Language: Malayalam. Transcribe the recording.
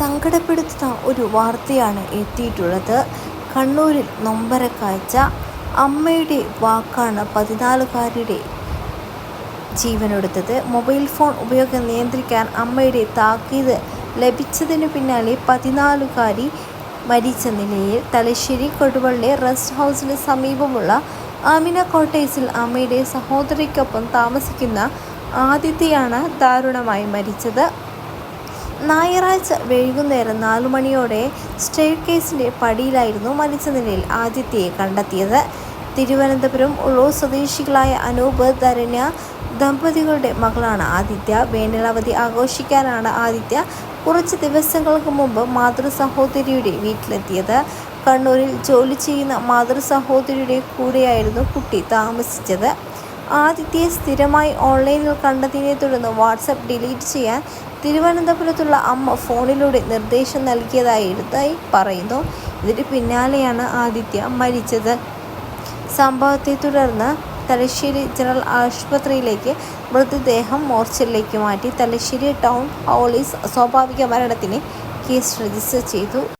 സങ്കടപ്പെടുത്തുന്ന ഒരു വാർത്തയാണ് എത്തിയിട്ടുള്ളത്. കണ്ണൂരിൽ നൊമ്പരക്കാഴ്ച അമ്മയുടെ വാക്കാണ് പതിനാലുകാരിയുടെ ജീവനെടുത്തത്. മൊബൈൽ ഫോൺ ഉപയോഗം നിയന്ത്രിക്കാൻ അമ്മയുടെ താക്കീത് ലഭിച്ചതിനു പിന്നാലെ പതിനാലുകാരി മരിച്ച നിലയിൽ തലശ്ശേരി കൊടുവള്ളി റെസ്റ്റ് ഹൗസിന് സമീപമുള്ള ആമിന കോട്ടേഴ്സിൽ അമ്മയുടെ സഹോദരിക്കൊപ്പം താമസിക്കുന്ന ആദിത്യയാണ് ദാരുണമായി മരിച്ചത്. ഞായറാഴ്ച വൈകുന്നേരം നാലു മണിയോടെ സ്റ്റെയർ കേസിന്റെ പടിയിലായിരുന്നു മരിച്ച നിലയിൽ ആദിത്യയെ കണ്ടെത്തിയത്. തിരുവനന്തപുരം ഉള്ളൂർ സ്വദേശികളായ അനൂപ് ധരണ്യ ദമ്പതികളുടെ മകളാണ് ആദിത്യ. വേനലവധി ആഘോഷിക്കാനാണ് ആദിത്യ കുറച്ച് ദിവസങ്ങൾക്ക് മുമ്പ് മാതൃ സഹോദരിയുടെ വീട്ടിലെത്തിയത്. കണ്ണൂരിൽ ജോലി ചെയ്യുന്ന മാതൃ സഹോദരിയുടെ കൂടെയായിരുന്നു കുട്ടി താമസിച്ചത്. ആദിത്യയെ സ്ഥിരമായി ഓൺലൈനിൽ കണ്ടതിനെ തുടർന്ന് വാട്സപ്പ് ഡിലീറ്റ് ചെയ്യാൻ തിരുവനന്തപുരത്തുള്ള അമ്മ ഫോണിലൂടെ നിർദ്ദേശം നൽകിയതായി നൽകിയതായിരുന്നതായി പറയുന്നു. ഇതിന് പിന്നാലെയാണ് ആദിത്യ മരിച്ചത്. സംഭവത്തെ തുടർന്ന് തലശ്ശേരി ജനറൽ ആശുപത്രിയിലേക്ക് മൃതദേഹം മോർച്ചറിലേക്ക് മാറ്റി തലശ്ശേരി ടൗൺ പോലീസ് സ്വാഭാവിക മരണത്തിന് കേസ് രജിസ്റ്റർ ചെയ്തു.